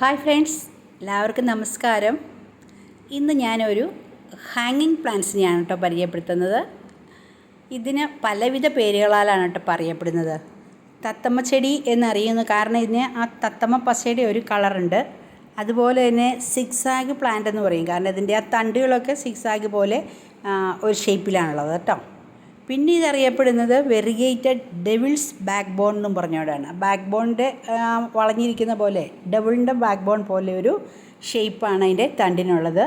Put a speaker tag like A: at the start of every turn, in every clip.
A: Hi friends എല്ലാവർക്കും നമസ്കാരം. ഇന്ന് ഞാനൊരു ഹാങ്ങിങ് പ്ലാന്റ്സിനെയാണ് കേട്ടോ പരിചയപ്പെടുത്തുന്നത്. ഇതിന് പലവിധ പേരുകളാലാണ് കേട്ടോ പറയപ്പെടുന്നത്. തത്തമ്മ ചെടി എന്നറിയുന്നു കാരണം ഇതിന് ആ തത്തമ്മ പശയുടെ ഒരു കളറുണ്ട്. അതുപോലെ തന്നെ സിക്സാഗ് പ്ലാന്റ് എന്ന് പറയും. കാരണം ഇതിന്റെ ആ തണ്ടുകളൊക്കെ സിക്സാഗ് പോലെ ഒരു ഷേപ്പിലാണുള്ളത് കേട്ടോ. പിന്നെ ഇതറിയപ്പെടുന്നത് വെറിഗേറ്റഡ് ഡെവിൾസ് ബാക്ക് ബോൺ എന്നും പറഞ്ഞോടാണ്. ബാക്ക് ബോണിന്റെ വളഞ്ഞിരിക്കുന്ന പോലെ ഡബിളിന്റെ ബാക്ക് ബോൺ പോലെ ഒരു ഷേപ്പാണ് അതിന്റെ തണ്ടിനുള്ളത്.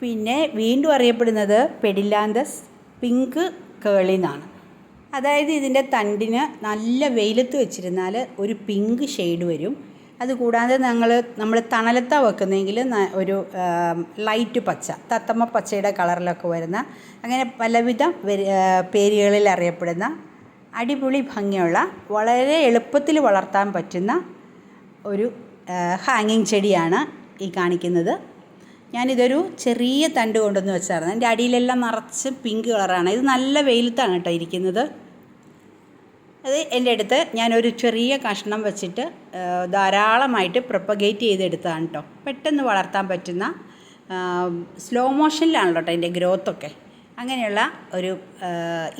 A: പിന്നെ വീണ്ടും അറിയപ്പെടുന്നത് പെഡിലാന്തസ് പിങ്ക് കേളിന്നാണ് അതായത് ഇതിന്റെ തണ്ടിന് നല്ല വെയിലത്ത് വെച്ചിരുന്നാൽ ഒരു പിങ്ക് ഷെയ്ഡ് വരും. അതുകൂടാതെ ഞങ്ങൾ നമ്മൾ തണലത്താ വെക്കുന്നതെങ്കിൽ ഒരു ലൈറ്റ് പച്ച തത്തമ്മ പച്ചയുടെ കളറിലൊക്കെ വരുന്ന അങ്ങനെ പലവിധ പേരുകളിൽ അറിയപ്പെടുന്ന അടിപൊളി ഭംഗിയുള്ള വളരെ എളുപ്പത്തിൽ വളർത്താൻ പറ്റുന്ന ഒരു ഹാങ്ങിങ് ചെടിയാണ് ഈ കാണിക്കുന്നത്. ഞാനിതൊരു ചെറിയ തണ്ട് കൊണ്ടുവന്ന് വെച്ചായിരുന്നു. എന്റെ അടിയിലെല്ലാം നിറച്ച് പിങ്ക് കളറാണ് ഇത് നല്ല വെയിലത്താണ് കേട്ടോ ഇരിക്കുന്നത്. അത് എന്റെ അടുത്ത് ഞാനൊരു ചെറിയ കഷ്ണം വെച്ചിട്ട് ധാരാളമായിട്ട് പ്രൊപ്പഗേറ്റ് ചെയ്തെടുത്തതാണ് കേട്ടോ പെട്ടെന്ന് വളർത്താൻ പറ്റുന്ന സ്ലോ മോഷനിലാണല്ലോ കേട്ടോ എന്റെ ഗ്രോത്തൊക്കെ അങ്ങനെയുള്ള ഒരു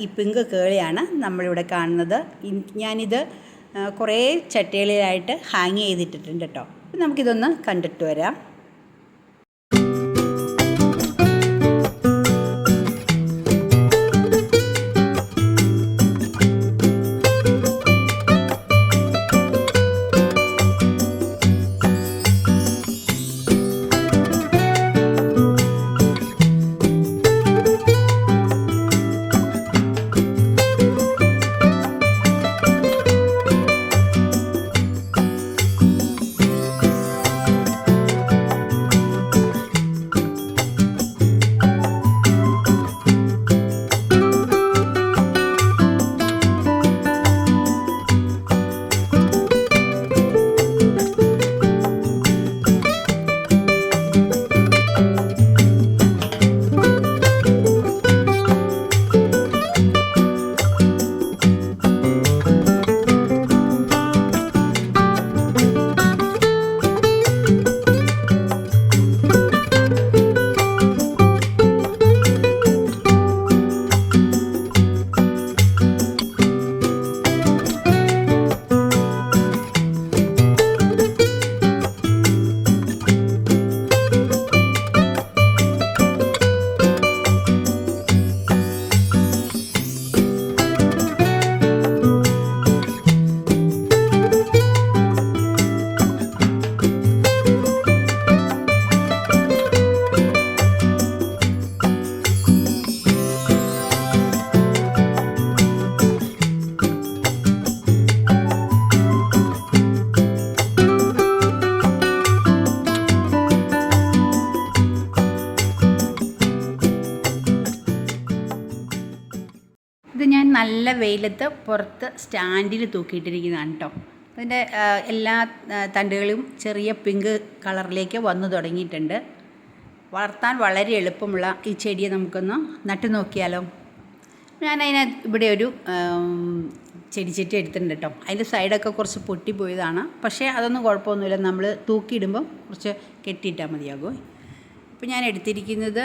A: ഈ പിങ്ക് കേളിയാണ് നമ്മളിവിടെ കാണുന്നത്. ഞാനിത് കുറേ ചട്ടികളിലായിട്ട് ഹാങ് ചെയ്തിട്ടിട്ടുണ്ട് കേട്ടോ നമുക്കിതൊന്ന് കണ്ടിട്ട് വരാം. നല്ല വെയിലത്ത് പുറത്ത് സ്റ്റാൻഡിൽ തൂക്കിയിട്ടിരിക്കുന്നതാണ് കേട്ടോ. അതിന്റെ എല്ലാ തണ്ടുകളും ചെറിയ പിങ്ക് കളറിലേക്ക് വന്നു തുടങ്ങിയിട്ടുണ്ട്. വളർത്താൻ വളരെ എളുപ്പമുള്ള ഈ ചെടിയെ നമുക്കൊന്ന് നട്ടു നോക്കിയാലോ. ഞാൻ ഇവിടെ ഒരു ചെടിച്ചട്ടി എടുത്തിട്ടുണ്ട് കേട്ടോ. അതിന്റെ സൈഡൊക്കെ കുറച്ച് പൊട്ടിപ്പോയതാണ് പക്ഷേ അതൊന്നും കുഴപ്പമൊന്നുമില്ല. നമ്മൾ തൂക്കിയിടുമ്പം കുറച്ച് കെട്ടിയിട്ടാൽ മതിയാകും. ഇപ്പം ഞാൻ എടുത്തിരിക്കുന്നത്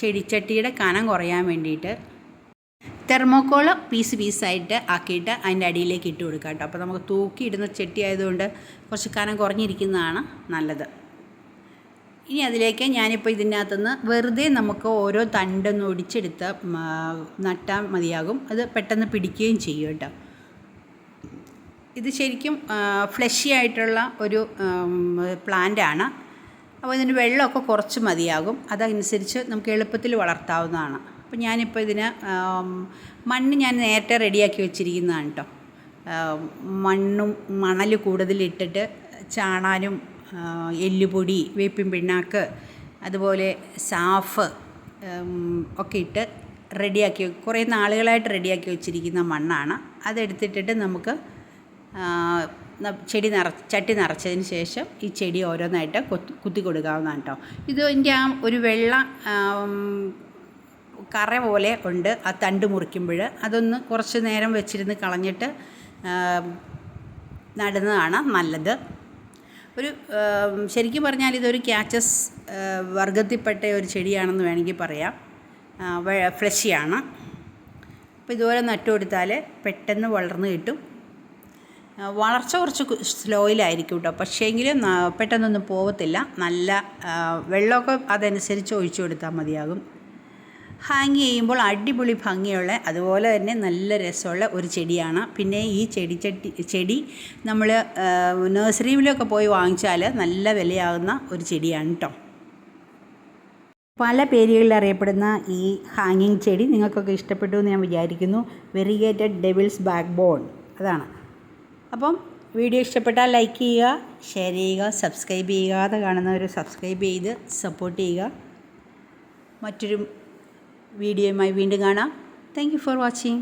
A: ചെടിച്ചട്ടിയുടെ കനം കുറയാൻ വേണ്ടിയിട്ട് തെർമോക്കോൾ പീസ് പീസായിട്ട് ആക്കിയിട്ട് അതിന്റെ അടിയിലേക്ക് ഇട്ട് കൊടുക്കുക കേട്ടോ. അപ്പോൾ നമുക്ക് തൂക്കി ഇടുന്ന ചെട്ടി ആയതുകൊണ്ട് കുറച്ച് കനം കുറഞ്ഞിരിക്കുന്നതാണ് നല്ലത്. ഇനി അതിലേക്ക് ഞാനിപ്പോൾ ഇതിനകത്തുനിന്ന് വെറുതെ നമുക്ക് ഓരോ തണ്ടൊന്ന് ഒടിച്ചെടുത്ത് നട്ടാൽ മതിയാകും. അത് പെട്ടെന്ന് പിടിക്കുകയും ചെയ്യും കേട്ടോ. ഇത് ശരിക്കും ഫ്ലഷി ആയിട്ടുള്ള ഒരു പ്ലാന്റ് ആണ്. അപ്പോൾ ഇതിന് വെള്ളമൊക്കെ കുറച്ച് മതിയാകും. അതനുസരിച്ച് നമുക്ക് എളുപ്പത്തിൽ വളർത്താവുന്നതാണ്. അപ്പോൾ ഞാനിപ്പോൾ ഇതിന് മണ്ണ് ഞാൻ നേരത്തെ റെഡിയാക്കി വെച്ചിരിക്കുന്നതാണ് കേട്ടോ മണ്ണും മണൽ കൂടുതലിട്ടിട്ട് ചാണാനും എല്ലുപൊടി വേപ്പിൻ പിണ്ണാക്ക് അതുപോലെ സാഫ് ഒക്കെ ഇട്ട് റെഡിയാക്കി കുറേ നാളുകളായിട്ട് റെഡിയാക്കി വെച്ചിരിക്കുന്ന മണ്ണാണ്. അതെടുത്തിട്ടിട്ട് നമുക്ക് ചെടി നിറ ചട്ടി നിറച്ചതിന് ശേഷം ഈ ചെടി ഓരോന്നായിട്ട് കൊത്തി കുത്തി കൊടുക്കാവുന്നതാണ് കേട്ടോ ഇത് ഇതിന്റെ ആ ഒരു വെള്ള കറ പോലെ ഉണ്ട്. ആ തണ്ട് മുറിക്കുമ്പോൾ അതൊന്ന് കുറച്ച് നേരം വെച്ചിരുന്ന് കളഞ്ഞിട്ട് നടുന്നതാണ് നല്ലത്. ഒരു ശരിക്കും പറഞ്ഞാൽ ഇതൊരു ക്യാച്ചസ് വർഗത്തിൽപ്പെട്ട ഒരു ചെടിയാണെന്ന് വേണമെങ്കിൽ പറയാം. ഫ്ലഷിയാണ്. അപ്പോൾ ഇതുപോലെ നട്ടു കൊടുത്താൽ പെട്ടെന്ന് വളർന്ന് കിട്ടും. വളർച്ച കുറച്ച് സ്ലോയിലായിരിക്കും കേട്ടോ. പക്ഷേങ്കിലും പെട്ടെന്നൊന്നും പോകത്തില്ല നല്ല വെള്ളമൊക്കെ അതനുസരിച്ച് ഒഴിച്ചു കൊടുത്താൽ മതിയാകും. ഹാങ് ചെയ്യുമ്പോൾ അടിപൊളി ഭംഗിയുള്ള അതുപോലെ തന്നെ നല്ല രസമുള്ള ഒരു ചെടിയാണ്. പിന്നെ ഈ ചെടി ചട്ടി ചെടി നമ്മൾ നഴ്സറിയിലൊക്കെ പോയി വാങ്ങിച്ചാൽ നല്ല വിലയാകുന്ന ഒരു ചെടിയാണ് കേട്ടോ പല പേരുകളിൽ അറിയപ്പെടുന്ന ഈ ഹാങ്ങിങ് ചെടി നിങ്ങൾക്കൊക്കെ ഇഷ്ടപ്പെട്ടു എന്ന് ഞാൻ വിചാരിക്കുന്നു. വെറിഗേറ്റഡ് ഡെവിൾസ് ബാക്ക് ബോൺ അതാണ്. അപ്പം വീഡിയോ ഇഷ്ടപ്പെട്ടാൽ ലൈക്ക് ചെയ്യുക ഷെയർ ചെയ്യുക സബ്സ്ക്രൈബ് ചെയ്യാതെ കാണുന്നവർ സബ്സ്ക്രൈബ് ചെയ്ത് സപ്പോർട്ട് ചെയ്യുക. മറ്റൊരു വീഡിയോയുമായി വീണ്ടും കാണാം. Thank for watching